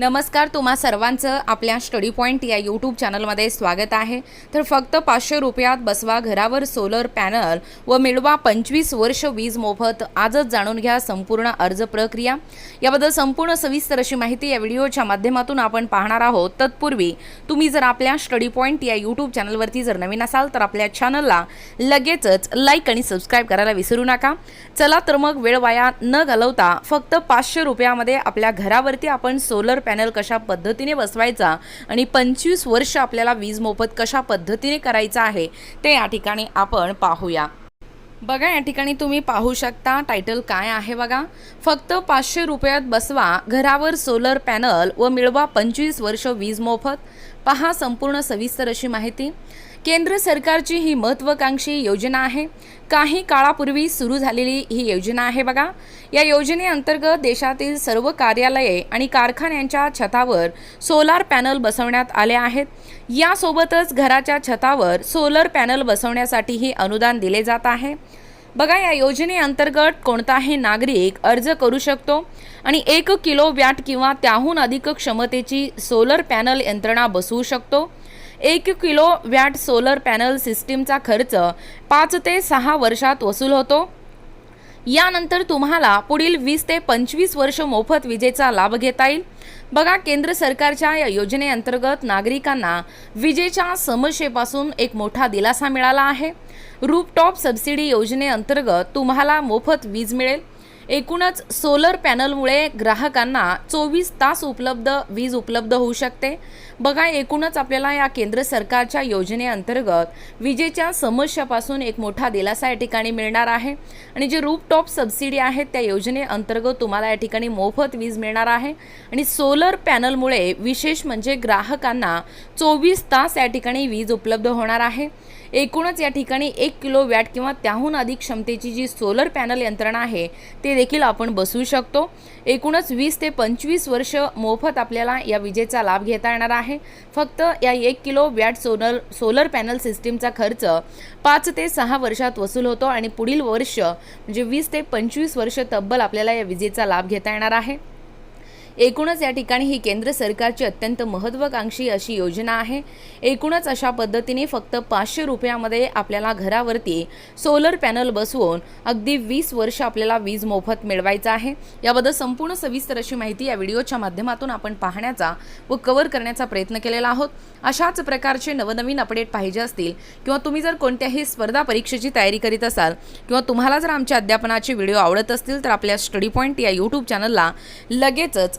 नमस्कार तुम्हा सर्वांचं आपल्या स्टडी पॉईंट या यूट्यूब चॅनलमध्ये स्वागत आहे. तर फक्त पाचशे रुपयात बसवा घरावर सोलर पॅनल व मिळवा पंचवीस वर्ष वीज मोफत. आजच जाणून घ्या संपूर्ण अर्ज प्रक्रिया. याबद्दल संपूर्ण सविस्तर अशी माहिती या व्हिडिओच्या माध्यमातून आपण पाहणार आहोत. तत्पूर्वी तुम्ही जर आपल्या स्टडी पॉईंट या यूट्यूब चॅनलवरती जर नवीन असाल तर आपल्या चॅनलला लगेचच लाईक आणि सबस्क्राईब करायला विसरू नका. चला तर मग वेळ वाया न घालवता फक्त पाचशे रुपयामध्ये आपल्या घरावरती आपण सोलर पॅनल कशा पद्धतीने बसवायचा आणि पंचवीस वर्ष आपल्याला वीज मोफत कशा पद्धतीने करायचा आहे ते या ठिकाणी आपण पाहूया. बघा या ठिकाणी तुम्ही पाहू शकता टायटल काय आहे बघा. फक्त पाचशे रुपयात बसवा घरावर सोलर पॅनल व मिळवा पंचवीस वर्ष वीज मोफत. पहा संपूर्ण सविस्तर अशी माहिती. केंद्र सरकारची ही महत्त्वाकांक्षी योजना आहे. काही काळापूर्वी सुरू झालेली ही योजना आहे बघा. या योजनेअंतर्गत देशातील सर्व कार्यालये आणि कारखान्यांच्या छतावर सोलार पॅनल बसवण्यात आले आहेत. यासोबतच घराच्या छतावर सोलर पॅनल बसवण्यासाठीही अनुदान दिले जात आहे. बघा या योजनेअंतर्गत कोणताही नागरिक अर्ज करू शकतो आणि एक किलो वॅट किंवा त्याहून अधिक क्षमतेची सोलर पॅनल यंत्रणा बसवू शकतो. एक किलो वॅट सोलर पॅनल सिस्टीमचा खर्च पाच ते सहा वर्षात वसूल होतो. यानंतर तुम्हाला पुढील वीस ते पंचवीस वर्ष मोफत विजेचा लाभ घेता येईल. बघा केंद्र सरकारच्या या योजनेअंतर्गत नागरिकांना विजेच्या समस्येपासून एक मोठा दिलासा मिळाला आहे. रूपटॉप सबसिडी योजनेअंतर्गत तुम्हाला मोफत वीज मिळेल. एकूणच सोलर पॅनलमुळे ग्राहकांना चोवीस तास उपलब्ध वीज उपलब्ध होऊ शकते. बघा एकूणच आपल्याला या केंद्र सरकारच्या योजनेअंतर्गत विजेच्या समस्यापासून एक मोठा दिलासा या ठिकाणी मिळणार आहे. आणि जे रूपटॉप सबसिडी आहेत त्या योजनेअंतर्गत तुम्हाला या ठिकाणी मोफत वीज मिळणार आहे. आणि सोलर पॅनलमुळे विशेष म्हणजे ग्राहकांना चोवीस तास या ठिकाणी वीज उपलब्ध होणार आहे. एकूणच या ठिकाणी एक किलो वॅट किंवा त्याहून अधिक क्षमतेची जी सोलर पॅनल यंत्रणा आहे ते देखील आपण बसवू शकतो. एकूणच वीस ते पंचवीस वर्ष मोफत आपल्याला या विजेचा लाभ घेता येणार आहे. फक्त या एक kilowatt solar solar panel सिस्टीमचा खर्च पाच ते सहा वर्षात वसूल होतो आणि पुढील वर्ष म्हणजे वीस ते पंचवीस वर्ष तब्बल आपल्याला या विजेचा लाभ घेता येणार आहे. एकूणच या ठिकाणी ही केंद्र सरकारची अत्यंत महत्त्वाकांक्षी अशी योजना आहे. एकूणच अशा पद्धतीने फक्त पाचशे रुपयामध्ये आपल्याला घरावरती सोलर पॅनल बसवून अगदी वीस वर्ष आपल्याला वीज मोफत मिळवायचं आहे. याबद्दल संपूर्ण सविस्तर अशी माहिती या व्हिडिओच्या माध्यमातून आपण पाहण्याचा व कव्हर करण्याचा प्रयत्न केलेला आहोत. अशाच प्रकारचे नवनवीन अपडेट पाहिजे असतील किंवा तुम्ही जर कोणत्याही स्पर्धा परीक्षेची तयारी करीत असाल किंवा तुम्हाला जर आमच्या अध्यापनाचे व्हिडिओ आवडत असतील तर आपल्या स्टडी पॉईंट या यूट्यूब चॅनलला लगेचच